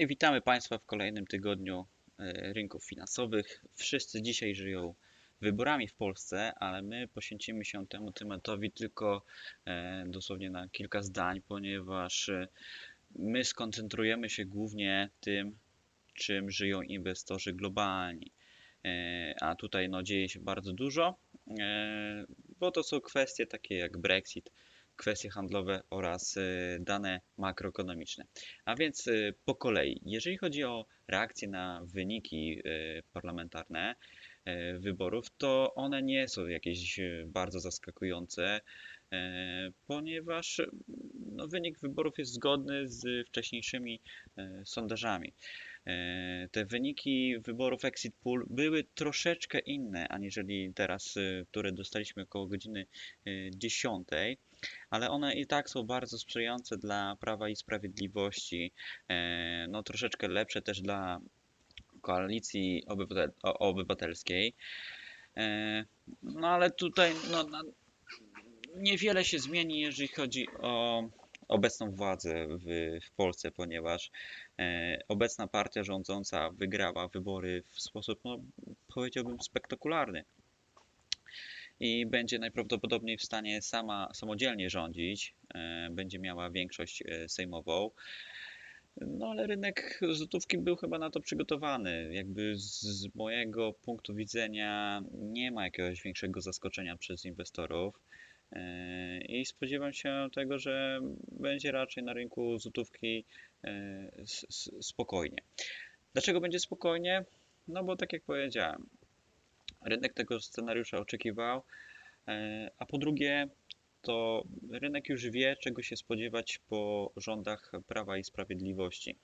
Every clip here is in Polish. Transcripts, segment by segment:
i witamy Państwa w kolejnym tygodniu e, rynków finansowych. Wszyscy dzisiaj żyją wyborami w Polsce, ale my poświęcimy się temu tematowi tylko e, dosłownie na kilka zdań, ponieważ e, my skoncentrujemy się głównie tym, czym żyją inwestorzy globalni. A tutaj no, dzieje się bardzo dużo, bo to są kwestie takie jak Brexit, kwestie handlowe oraz y, dane makroekonomiczne. A więc y, po kolei, jeżeli chodzi o reakcję na wyniki y, parlamentarne wyborów, to one nie są jakieś bardzo zaskakujące, ponieważ no, wynik wyborów jest zgodny z wcześniejszymi sondażami. Te wyniki wyborów Exit Pool były troszeczkę inne aniżeli teraz, które dostaliśmy około godziny 10 ale one i tak są bardzo sprzyjające dla Prawa i Sprawiedliwości, e, no troszeczkę lepsze też dla koalicji obywatel obywatelskiej. E, no ale tutaj no, niewiele się zmieni, jeżeli chodzi o obecną władzę w, w Polsce, ponieważ e, obecna partia rządząca wygrała wybory w sposób, no, powiedziałbym, spektakularny i będzie najprawdopodobniej w stanie sama samodzielnie rządzić, e, będzie miała większość e, sejmową. No ale rynek złotówki był chyba na to przygotowany. Jakby z mojego punktu widzenia nie ma jakiegoś większego zaskoczenia przez inwestorów. E, I spodziewam się tego, że będzie raczej na rynku złotówki spokojnie. Dlaczego będzie spokojnie? No bo tak jak powiedziałem, rynek tego scenariusza oczekiwał, e, a po drugie, to rynek już wie, czego się spodziewać po rządach Prawa i Sprawiedliwości.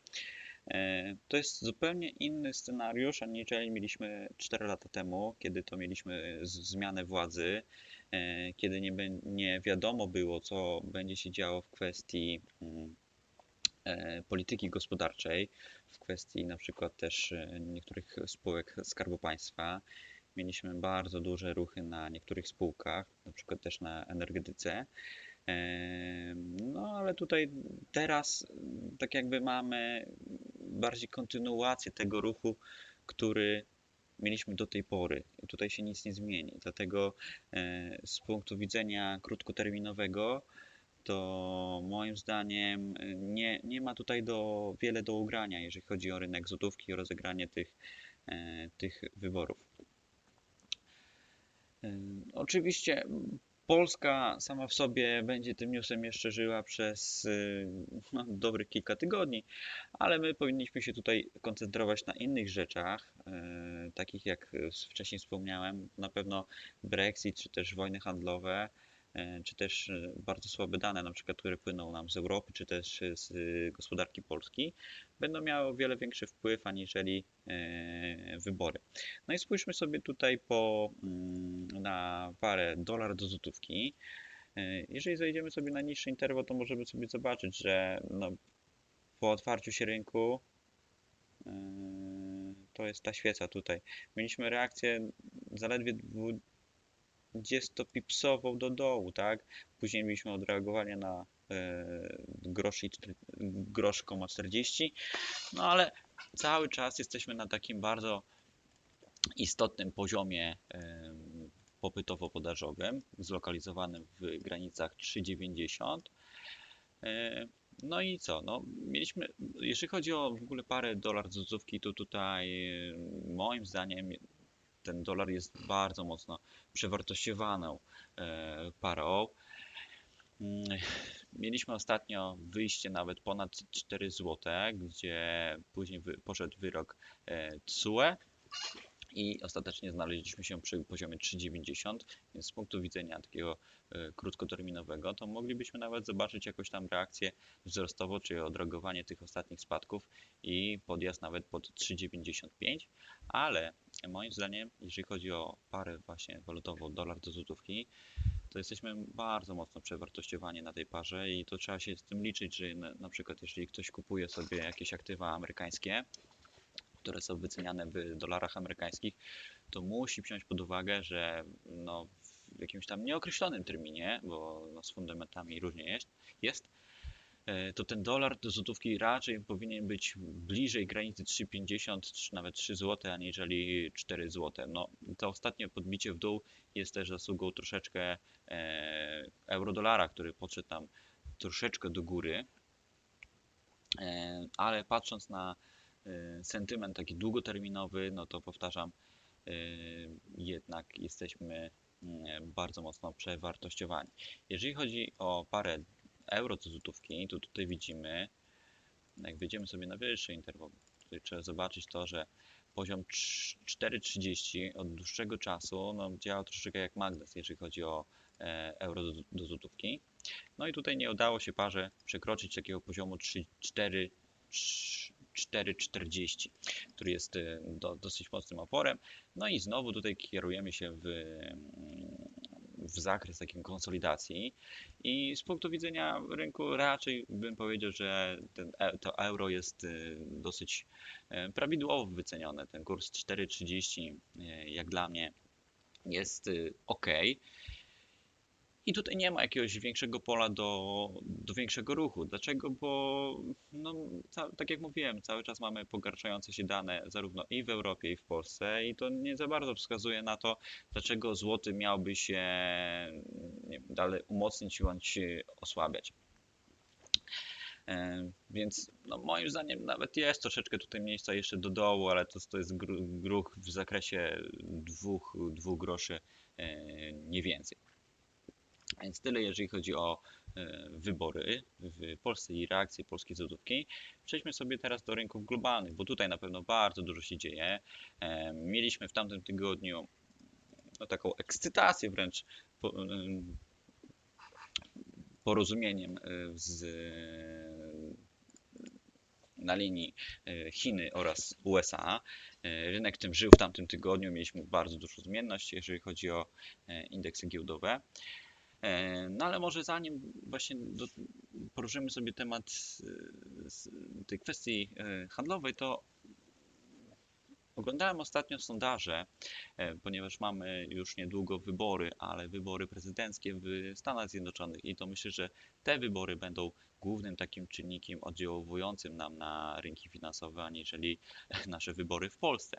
E, to jest zupełnie inny scenariusz, aniżeli mieliśmy 4 lata temu, kiedy to mieliśmy zmianę władzy, e, kiedy nie, nie wiadomo było, co będzie się działo w kwestii mm, polityki gospodarczej, w kwestii na przykład też niektórych spółek Skarbu Państwa mieliśmy bardzo duże ruchy na niektórych spółkach, na przykład też na energetyce. No ale tutaj teraz tak jakby mamy bardziej kontynuację tego ruchu, który mieliśmy do tej pory. Tutaj się nic nie zmieni. Dlatego e, z punktu widzenia krótkoterminowego to moim zdaniem nie, nie ma tutaj do, wiele do ugrania, jeżeli chodzi o rynek złotówki i rozegranie tych, e, tych wyborów. Oczywiście Polska sama w sobie będzie tym newsem jeszcze żyła przez no, dobrych kilka tygodni, ale my powinniśmy się tutaj koncentrować na innych rzeczach, y, takich jak wcześniej wspomniałem, na pewno Brexit czy też wojny handlowe, E, czy też e, bardzo słabe dane, na przykład, które płyną nam z Europy, czy też z gospodarki Polski, będą miały o wiele większy wpływ aniżeli e, wybory. No i spójrzmy sobie tutaj po, mm, na parę dolar do złotówki. Jeżeli zejdziemy sobie na niższy interwał, to możemy sobie zobaczyć, że no, po otwarciu się rynku to jest ta świeca tutaj. Mieliśmy reakcję zaledwie 20-pipsową do dołu, tak? Później mieliśmy odreagowanie na e, grosz, grosz 40, no ale cały czas jesteśmy na takim bardzo istotnym poziomie e, popytowo-podażowym, zlokalizowanym w granicach 3,90. E, no i co? No, mieliśmy, jeżeli chodzi o w ogóle parę dolar złotówki, to tutaj moim zdaniem ten dolar jest bardzo mocno przewartościowaną e, parą. Mm, mieliśmy ostatnio wyjście nawet ponad 4 zł, gdzie później poszedł wyrok TSUE i ostatecznie znaleźliśmy się przy poziomie 3,90, więc z punktu widzenia takiego e, krótkoterminowego, to moglibyśmy nawet zobaczyć jakąś tam reakcję wzrostową, czy odreagowanie tych ostatnich spadków i podjazd nawet pod 3,95, ale moim zdaniem, jeżeli chodzi o parę właśnie walutową dolar do złotówki, to jesteśmy bardzo mocno przewartościowani na tej parze i to trzeba się z tym liczyć, że na, przykład jeżeli ktoś kupuje sobie jakieś aktywa amerykańskie, które są wyceniane w dolarach amerykańskich, to musi wziąć pod uwagę, że no, w jakimś tam nieokreślonym terminie, bo no, z fundamentami różnie jest, jest to ten dolar do złotówki raczej powinien być bliżej granicy 3,50 czy nawet 3 zł, aniżeli 4 zł. No, to ostatnie podbicie w dół jest też zasługą troszeczkę e, euro-dolara, który podszedł tam troszeczkę do góry, E, ale patrząc na e, sentyment taki długoterminowy, no to powtarzam, e, jednak jesteśmy mm, bardzo mocno przewartościowani. Jeżeli chodzi o parę euro do złotówki, to tutaj widzimy, jak wejdziemy sobie na wyższy interwał, tutaj trzeba zobaczyć to, że poziom trz- 4,30 od dłuższego czasu no, działa troszeczkę jak magnes, jeżeli chodzi o e, euro do, do złotówki. No i tutaj nie udało się parze przekroczyć takiego poziomu 3, 4, 4,40, który jest e, do, dosyć mocnym oporem. No i znowu tutaj kierujemy się w, w zakres takiej konsolidacji i z punktu widzenia rynku raczej bym powiedział, że ten, e- to euro jest e, dosyć e, prawidłowo wycenione. Ten kurs 4,30 e, jak dla mnie jest ok. I tutaj nie ma jakiegoś większego pola do, do większego ruchu. Dlaczego? Bo, no, tak jak mówiłem, cały czas mamy pogarszające się dane zarówno i w Europie, i w Polsce, i to nie za bardzo wskazuje na to, dlaczego złoty miałby się wiem, dalej umocnić bądź osłabiać. E, Więc no, moim zdaniem nawet jest troszeczkę tutaj miejsca jeszcze do dołu, ale to, to jest gru- gruch w zakresie dwóch, dwóch groszy, e, nie więcej. Więc tyle, jeżeli chodzi o e, wybory w Polsce i reakcje polskiej złotówki. Przejdźmy sobie teraz do rynków globalnych, bo tutaj na pewno bardzo dużo się dzieje. E, Mieliśmy w tamtym tygodniu no, taką ekscytację wręcz em, porozumieniem e, z, na linii e, Chiny oraz USA. E, Rynek tym żył w tamtym tygodniu, mieliśmy bardzo dużą zmienność, jeżeli chodzi o e, indeksy giełdowe. E, No ale może zanim właśnie do, poruszymy sobie temat e, tej kwestii e, handlowej, to oglądałem ostatnio sondaże, ponieważ mamy już niedługo wybory, ale wybory prezydenckie w Stanach Zjednoczonych i to myślę, że te wybory będą głównym takim czynnikiem oddziałującym nam na rynki finansowe, aniżeli nasze wybory w Polsce.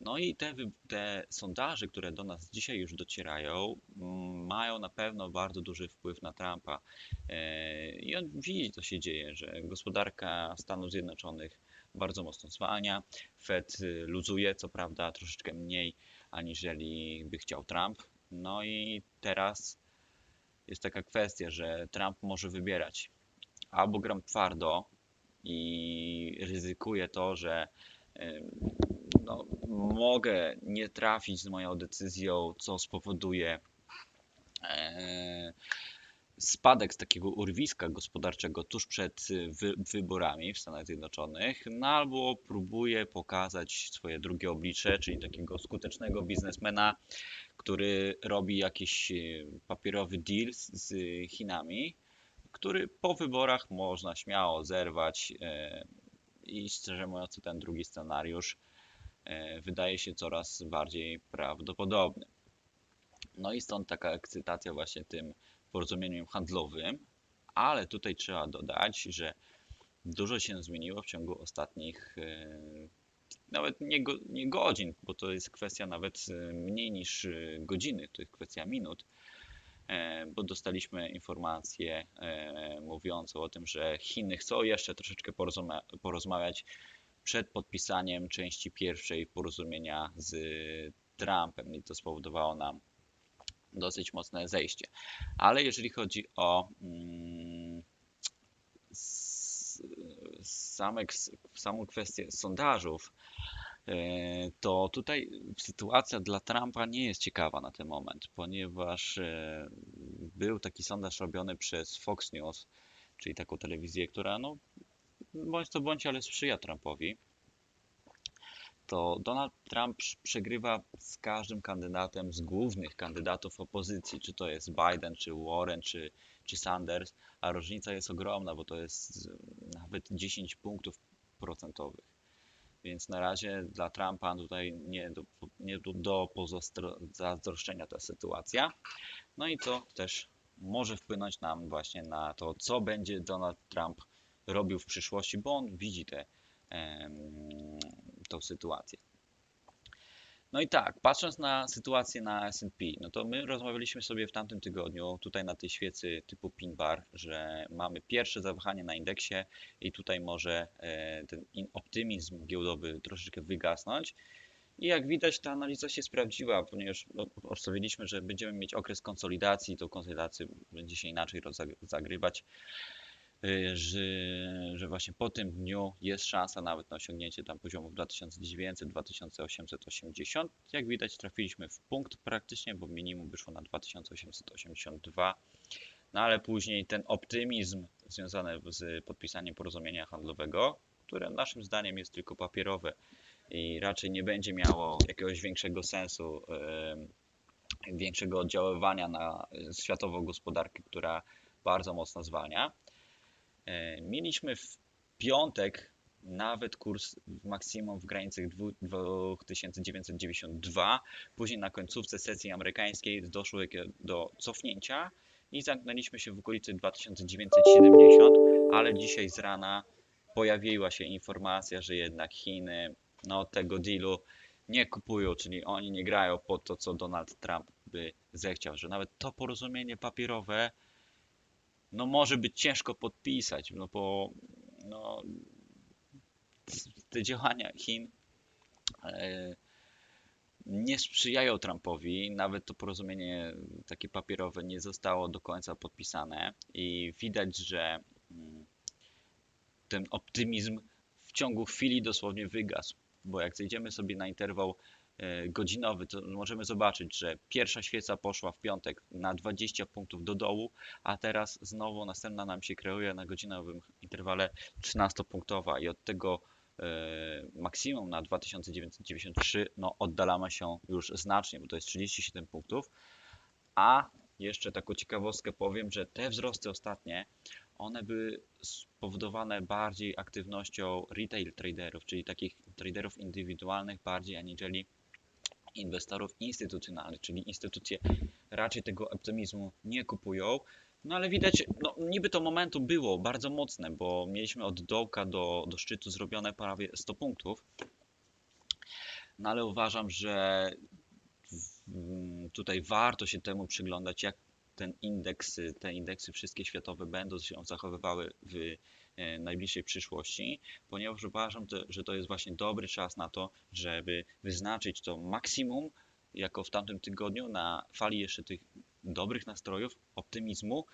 No i te, te sondaże, które do nas dzisiaj już docierają, mm, mają na pewno bardzo duży wpływ na Trumpa. E, I on widzi, co się dzieje, że gospodarka Stanów Zjednoczonych bardzo mocno zwalnia. Fed y, luzuje, co prawda troszeczkę mniej, aniżeli by chciał Trump. No i teraz jest taka kwestia, że Trump może wybierać albo gram twardo i ryzykuję to, że no, mogę nie trafić z moją decyzją, co spowoduje e, spadek z takiego urwiska gospodarczego tuż przed y, wy, wyborami w Stanach Zjednoczonych, no albo próbuje pokazać swoje drugie oblicze, czyli takiego skutecznego biznesmena, który robi jakiś y, papierowy deal z, z Chinami, który po wyborach można śmiało zerwać e, i szczerze mówiąc ten drugi scenariusz e, wydaje się coraz bardziej prawdopodobny. No i stąd taka ekscytacja właśnie tym porozumieniem handlowym, ale tutaj trzeba dodać, że dużo się zmieniło w ciągu ostatnich e, nawet nie, nie godzin, bo to jest kwestia nawet e, mniej niż godziny, to jest kwestia minut, bo dostaliśmy informację e, mówiącą o tym, że Chiny chcą jeszcze troszeczkę porozma porozmawiać przed podpisaniem części pierwszej porozumienia z Trumpem i to spowodowało nam dosyć mocne zejście. Ale jeżeli chodzi o mm, samą kwestię sondażów, e, to tutaj sytuacja dla Trumpa nie jest ciekawa na ten moment, ponieważ e, był taki sondaż robiony przez Fox News, czyli taką telewizję, która no, bądź to bądź, ale sprzyja Trumpowi to Donald Trump prz- przegrywa z każdym kandydatem z głównych kandydatów opozycji, czy to jest Biden, czy Warren, czy, czy Sanders, a różnica jest ogromna, bo to jest nawet 10 punktów procentowych. Więc na razie dla Trumpa tutaj nie do, nie do, pozazdroszczenia ta sytuacja. No i to też może wpłynąć nam właśnie na to, co będzie Donald Trump robił w przyszłości, bo on widzi tę sytuację. No i tak, patrząc na sytuację na S&P, no to my rozmawialiśmy sobie w tamtym tygodniu, tutaj na tej świecy typu pin bar, że mamy pierwsze zawahanie na indeksie i tutaj może e, ten optymizm giełdowy troszeczkę wygasnąć. I jak widać, ta analiza się sprawdziła, ponieważ no, obstawiliśmy, że będziemy mieć okres konsolidacji, tą konsolidację będzie się inaczej rozagrywać. Y, że, że właśnie po tym dniu jest szansa nawet na osiągnięcie tam poziomów 2900-2880. Jak widać trafiliśmy w punkt praktycznie, bo minimum wyszło na 2882. No ale później ten optymizm związany z podpisaniem porozumienia handlowego, które naszym zdaniem jest tylko papierowe i raczej nie będzie miało jakiegoś większego sensu, większego oddziaływania na światową gospodarkę, która bardzo mocno zwalnia. E, mieliśmy w piątek nawet kurs maksimum w granicach 2992. Później na końcówce sesji amerykańskiej doszło do cofnięcia i zamknęliśmy się w okolicy 2970, ale dzisiaj z rana pojawiła się informacja, że jednak Chiny no, tego dealu nie kupują, czyli oni nie grają po to, co Donald Trump by zechciał, że nawet to porozumienie papierowe no może być ciężko podpisać, no bo no, te działania Chin e, nie sprzyjają Trumpowi. Nawet to porozumienie takie papierowe nie zostało do końca podpisane i widać, że mm, ten optymizm w ciągu chwili dosłownie wygasł, bo jak zejdziemy sobie na interwał godzinowy, to możemy zobaczyć, że pierwsza świeca poszła w piątek na 20 punktów do dołu, a teraz znowu następna nam się kreuje na godzinowym interwale 13-punktowa i od tego e, maksimum na 2993 no oddalamy się już znacznie, bo to jest 37 punktów, a jeszcze taką ciekawostkę powiem, że te wzrosty ostatnie, one były spowodowane bardziej aktywnością retail traderów, czyli takich traderów indywidualnych bardziej aniżeli inwestorów instytucjonalnych, czyli instytucje raczej tego optymizmu nie kupują. No ale widać, no niby to momentu było bardzo mocne, bo mieliśmy od dołka do, do szczytu zrobione prawie 100 punktów. No ale uważam, że tutaj warto się temu przyglądać, jak ten indeks, te indeksy wszystkie światowe będą się zachowywały w najbliższej przyszłości, ponieważ uważam, że to jest właśnie dobry czas na to, żeby wyznaczyć to maksimum, jako w tamtym tygodniu, na fali jeszcze tych dobrych nastrojów, optymizmu,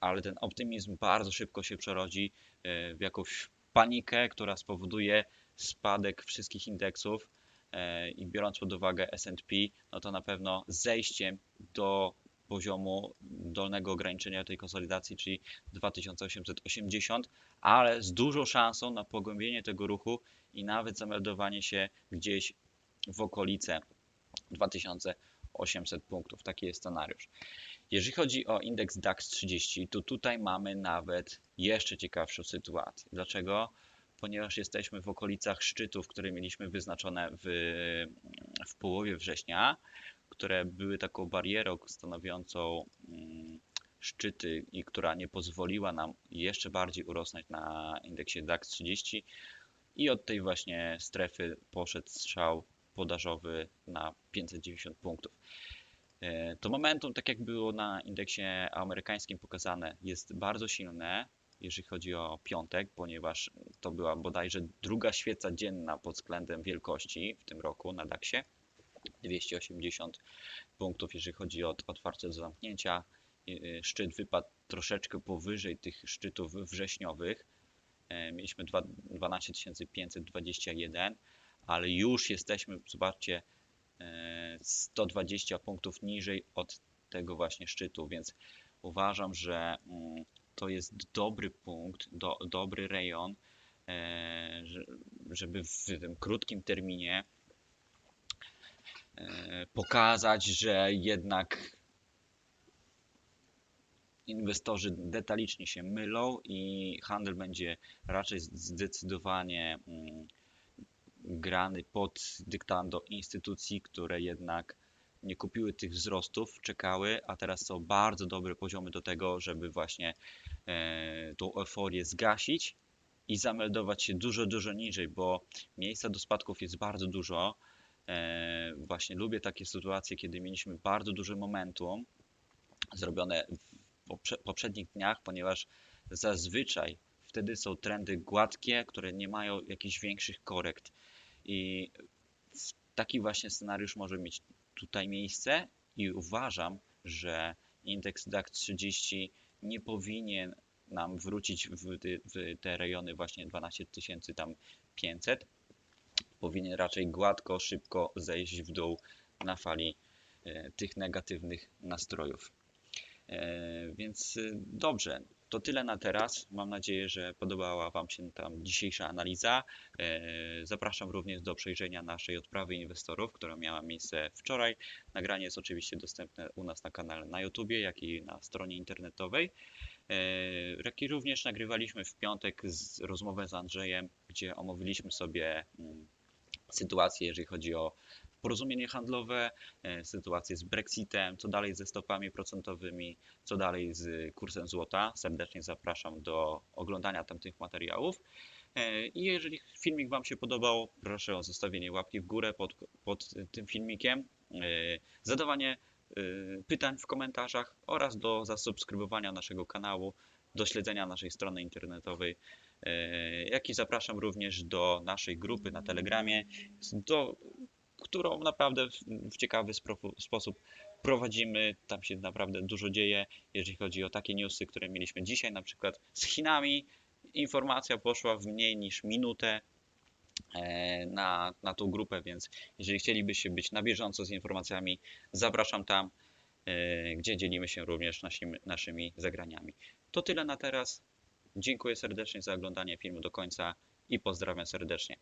ale ten optymizm bardzo szybko się przerodzi e, w jakąś panikę, która spowoduje spadek wszystkich indeksów e, i biorąc pod uwagę S&P, no to na pewno zejściem do poziomu dolnego ograniczenia tej konsolidacji, czyli 2880, ale z dużą szansą na pogłębienie tego ruchu i nawet zameldowanie się gdzieś w okolice 2800 punktów. Taki jest scenariusz. Jeżeli chodzi o indeks DAX 30, to tutaj mamy nawet jeszcze ciekawszą sytuację. Dlaczego? Ponieważ jesteśmy w okolicach szczytów, które mieliśmy wyznaczone w, w połowie września, które były taką barierą stanowiącą mm, szczyty i która nie pozwoliła nam jeszcze bardziej urosnąć na indeksie DAX 30 i od tej właśnie strefy poszedł strzał podażowy na 590 punktów. E, to momentum, tak jak było na indeksie amerykańskim pokazane, jest bardzo silne, jeżeli chodzi o piątek, ponieważ to była bodajże druga świeca dzienna pod względem wielkości w tym roku na DAXie. 280 punktów, jeżeli chodzi o otwarcie do zamknięcia. Y, szczyt wypadł troszeczkę powyżej tych szczytów wrześniowych. E, mieliśmy 12 521, ale już jesteśmy, zobaczcie, 120 e, punktów niżej od tego właśnie szczytu, więc uważam, że mm, to jest dobry punkt, do, dobry rejon, e, żeby w tym krótkim terminie pokazać, że jednak inwestorzy detalicznie się mylą i handel będzie raczej zdecydowanie mm, grany pod dyktando instytucji, które jednak nie kupiły tych wzrostów, czekały, a teraz są bardzo dobre poziomy do tego, żeby właśnie e, tą euforię zgasić i zameldować się dużo, dużo niżej, bo miejsca do spadków jest bardzo dużo. E, właśnie lubię takie sytuacje, kiedy mieliśmy bardzo duże momentum zrobione w poprze- poprzednich dniach, ponieważ zazwyczaj wtedy są trendy gładkie, które nie mają jakichś większych korekt. I taki właśnie scenariusz może mieć tutaj miejsce i uważam, że indeks DAX 30 nie powinien nam wrócić w, ty- w te rejony właśnie 12 tysięcy tam 500. Powinien raczej gładko, szybko zejść w dół na fali e, tych negatywnych nastrojów. E, Więc y, dobrze, to tyle na teraz. Mam nadzieję, że podobała Wam się tam dzisiejsza analiza. E, Zapraszam również do przejrzenia naszej odprawy inwestorów, która miała miejsce wczoraj. Nagranie jest oczywiście dostępne u nas na kanale na YouTubie, jak i na stronie internetowej. E, Jak również nagrywaliśmy w piątek rozmowę z Andrzejem, gdzie omówiliśmy sobie mm, sytuację, jeżeli chodzi o porozumienie handlowe, e, sytuację z Brexitem, co dalej ze stopami procentowymi, co dalej z kursem złota. Serdecznie zapraszam do oglądania tamtych materiałów. E, I jeżeli filmik Wam się podobał, proszę o zostawienie łapki w górę pod, pod tym filmikiem, e, zadawanie pytań w komentarzach oraz do zasubskrybowania naszego kanału, do śledzenia naszej strony internetowej, jak i zapraszam również do naszej grupy na Telegramie, do, którą naprawdę w, w ciekawy sposób prowadzimy. Tam się naprawdę dużo dzieje, jeżeli chodzi o takie newsy, które mieliśmy dzisiaj, na przykład z Chinami. Informacja poszła w mniej niż minutę e, na, na tą grupę, więc jeżeli chcielibyście być na bieżąco z informacjami, zapraszam tam, e, gdzie dzielimy się również naszymi zagraniami. To tyle na teraz. Dziękuję serdecznie za oglądanie filmu do końca i pozdrawiam serdecznie.